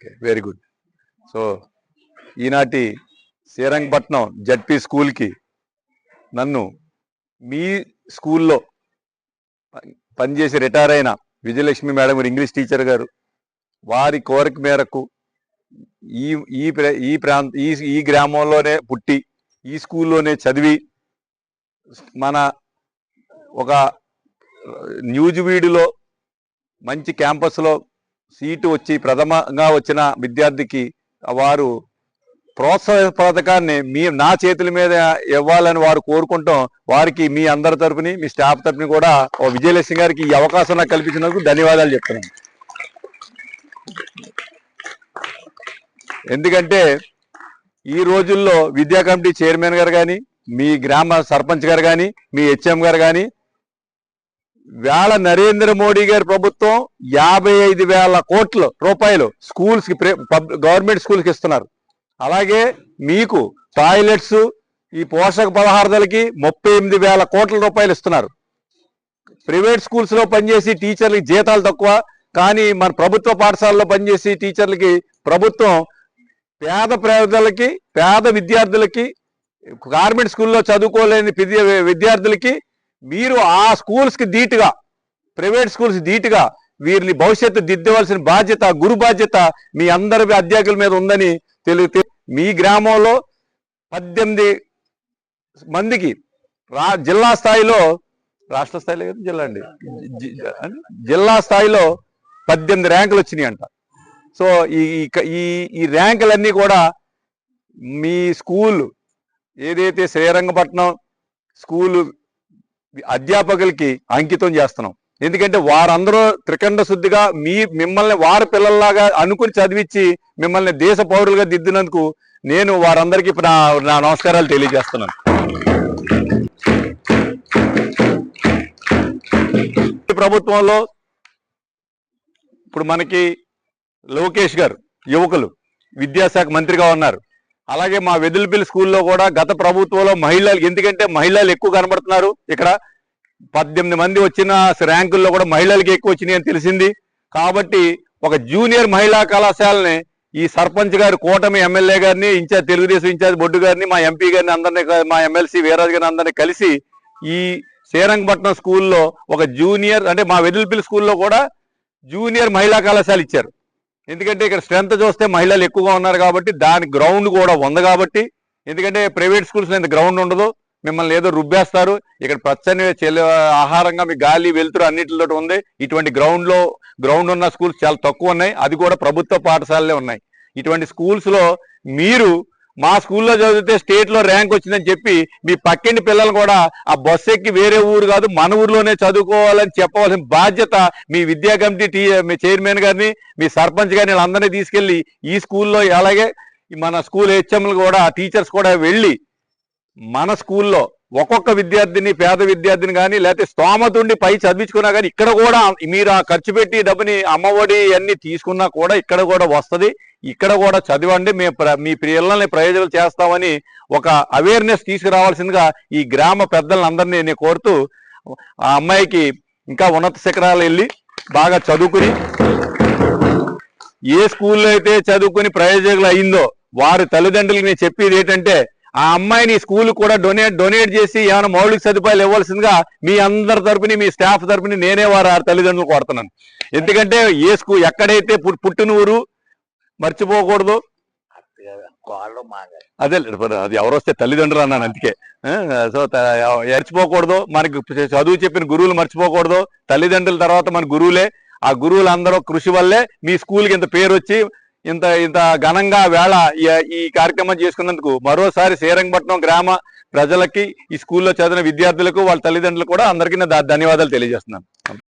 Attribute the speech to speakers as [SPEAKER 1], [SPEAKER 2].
[SPEAKER 1] Okay very good so ఈనాటి Srirangapatnam ZP స్కూల్కి నన్ను మీ స్కూల్లో పనిచేసి రిటైర్ అయిన విజయలక్ష్మి మేడం గారు ఇంగ్లీష్ టీచర్ గారు వారి కోరిక మేరకు ఈ ఈ ఈ ప్రాంత ఈ ఈ గ్రామంలోనే పుట్టి ఈ స్కూల్లోనే చదివి మన ఒక న్యూజ్ వీడిలో మంచి క్యాంపస్లో సీటు వచ్చి ప్రథమంగా వచ్చిన విద్యార్థికి వారు ప్రోత్సాహ పథకాన్ని మీ నా చేతుల మీద ఇవ్వాలని వారు కోరుకుంటాం వారికి మీ అందరి తరపుని మీ స్టాఫ్ తరపుని కూడా ఓ విజయలక్ష్మి గారికి ఈ అవకాశం నాకు కల్పించినందుకు ధన్యవాదాలు చెప్తున్నాను. ఎందుకంటే ఈ రోజుల్లో విద్యా కమిటీ చైర్మన్ గారు కానీ మీ గ్రామ సర్పంచ్ గారు కానీ మీ హెచ్ఎం గారు కానీ వేళ నరేంద్ర మోడీ గారి ప్రభుత్వం యాభై ఐదు వేల కోట్ల రూపాయలు స్కూల్స్కి ప్రే- పబ్- గవర్నమెంట్ స్కూల్స్కి ఇస్తున్నారు. అలాగే మీకు టాయిలెట్స్ ఈ పోషక పదహార్థాలకి ముప్పై ఎనిమిది వేల కోట్ల రూపాయలు ఇస్తున్నారు. ప్రైవేట్ స్కూల్స్లో పనిచేసి టీచర్లకి జీతాలు తక్కువ కానీ మన ప్రభుత్వ పాఠశాలలో పనిచేసి టీచర్లకి ప్రభుత్వం పేద ప్రజలకి పేద విద్యార్థులకి గవర్నమెంట్ స్కూల్లో చదువుకోలేని విద్యార్థులకి మీరు ఆ స్కూల్స్కి ధీటుగా ప్రైవేట్ స్కూల్స్ ధీటుగా వీరిని భవిష్యత్తు దిద్దవలసిన బాధ్యత గురు బాధ్యత మీ అందరి అధ్యాయుల మీద ఉందని తెలియ మీ గ్రామంలో పద్దెనిమిది మందికి రా జిల్లా స్థాయిలో రాష్ట్ర స్థాయిలో కదా జిల్లా అండి. జిల్లా స్థాయిలో పద్దెనిమిది ర్యాంకులు వచ్చినాయి అంట సో ఈ ఈ ఈ ర్యాంకులన్నీ కూడా మీ స్కూల్ ఏదైతే శ్రీరంగపట్నం స్కూలు అధ్యాపకులకి అంకితం చేస్తున్నాం. ఎందుకంటే వారందరూ త్రికండ శుద్ధిగా మీ మిమ్మల్ని వారి పిల్లల్లాగా అనుకుని చదివించి మిమ్మల్ని దేశ పౌరులుగా దిద్దినందుకు నేను వారందరికీ నా నా నమస్కారాలు తెలియజేస్తున్నాను. ప్రభుత్వంలో ఇప్పుడు మనకి లోకేష్ గారు యువకులు విద్యాశాఖ మంత్రిగా ఉన్నారు. అలాగే మా వెదులపల్లి స్కూల్లో కూడా గత ప్రభుత్వంలో మహిళలు ఎందుకంటే మహిళలు ఎక్కువ కనబడుతున్నారు ఇక్కడ. పద్దెనిమిది మంది వచ్చిన ర్యాంకుల్లో కూడా మహిళలకి ఎక్కువ వచ్చినాయి అని తెలిసింది. కాబట్టి ఒక జూనియర్ మహిళా కళాశాలని ఈ సర్పంచ్ గారు కూటమి ఎమ్మెల్యే గారిని ఇన్ఛార్జ్ తెలుగుదేశం ఇన్ఛార్జ్ బొడ్డు గారిని మా ఎంపీ గారిని అందరినీ మా ఎమ్మెల్సీ వీరాజు గారిని అందరినీ కలిసి ఈ శ్రీరంగపట్నం స్కూల్లో ఒక జూనియర్ అంటే మా వెదులపల్లి స్కూల్లో కూడా జూనియర్ మహిళా కళాశాల ఇచ్చారు. ఎందుకంటే ఇక్కడ స్ట్రెంత్ చూస్తే మహిళలు ఎక్కువగా ఉన్నారు కాబట్టి దాని గ్రౌండ్ కూడా ఉంది కాబట్టి ఎందుకంటే ప్రైవేట్ స్కూల్స్ ఇంత గ్రౌండ్ ఉండదు. మిమ్మల్ని ఏదో రుబ్బేస్తారు. ఇక్కడ పచ్చని ఆహారంగా మీ గాలి వెలుతురు అన్నిటితో ఉంది. ఇటువంటి గ్రౌండ్లో గ్రౌండ్ ఉన్న స్కూల్స్ చాలా తక్కువ ఉన్నాయి. అది కూడా ప్రభుత్వ పాఠశాలలే ఉన్నాయి. ఇటువంటి స్కూల్స్లో మీరు మా స్కూల్లో చదివితే స్టేట్లో ర్యాంక్ వచ్చిందని చెప్పి మీ పక్కింటి పిల్లలు కూడా ఆ బస్ ఎక్కి వేరే ఊరు కాదు మన ఊర్లోనే చదువుకోవాలని చెప్పవలసిన బాధ్యత మీ విద్యా కమిటీ టీ మీ చైర్మన్ గారిని మీ సర్పంచ్ గారిని వీళ్ళందరినీ తీసుకెళ్ళి ఈ స్కూల్లో అలాగే మన స్కూల్ హెచ్ఎంలు కూడా టీచర్స్ కూడా వెళ్ళి మన స్కూల్లో ఒక్కొక్క విద్యార్థిని పేద విద్యార్థిని కానీ లేకపోతే స్తోమత ఉండి పై చదివించుకున్నా కానీ ఇక్కడ కూడా మీరు ఆ ఖర్చు పెట్టి డబ్బుని అమ్మఒడి అన్ని తీసుకున్నా కూడా ఇక్కడ కూడా వస్తుంది. ఇక్కడ కూడా చదివండి. మేము ప్ర- మీ పిల్లల్ని ప్రయోజనం చేస్తామని ఒక అవేర్నెస్ తీసుకురావాల్సిందిగా ఈ గ్రామ పెద్దలందరినీ నేను కోరుతూ ఆ అమ్మాయికి ఇంకా ఉన్నత శిఖరాలు వెళ్ళి బాగా చదువుకుని ఏ స్కూల్లో అయితే చదువుకుని ప్రయోజకులు అయిందో వారి తల్లిదండ్రులకి నేను చెప్పేది ఏంటంటే ఆ అమ్మాయిని స్కూల్ కూడా డొనేట్ డొనేట్ చేసి ఏమైనా మౌలిక సదుపాయాలు ఇవ్వాల్సిందిగా మీ అందరి తరపుని మీ స్టాఫ్ తరపుని నేనే వారు ఆ తల్లిదండ్రులు కోరుతున్నాను. ఎందుకంటే ఏ స్కూల్ ఎక్కడైతే పుట్టిన ఊరు మర్చిపోకూడదు. అదే అది ఎవరు వస్తే తల్లిదండ్రులు అన్నాను అందుకే. సో ఏర్చిపోకూడదు మర్చిపోకూడదు. మనకి చదువు చెప్పిన గురువులు మర్చిపోకూడదు. తల్లిదండ్రుల తర్వాత మన గురువులే. ఆ గురువులందరూ కృషి వల్లే మీ స్కూల్కి ఇంత పేరు వచ్చి ఇంత ఇంత ఘనంగా వేళ ఈ- కార్యక్రమం చేసుకున్నందుకు మరోసారి శ్రీరంగపట్నం గ్రామ ప్రజలకి ఈ స్కూల్లో చదివిన విద్యార్థులకు వాళ్ళ తల్లిదండ్రులకు కూడా అందరికీ ధన్యవాదాలు తెలియజేస్తున్నాను.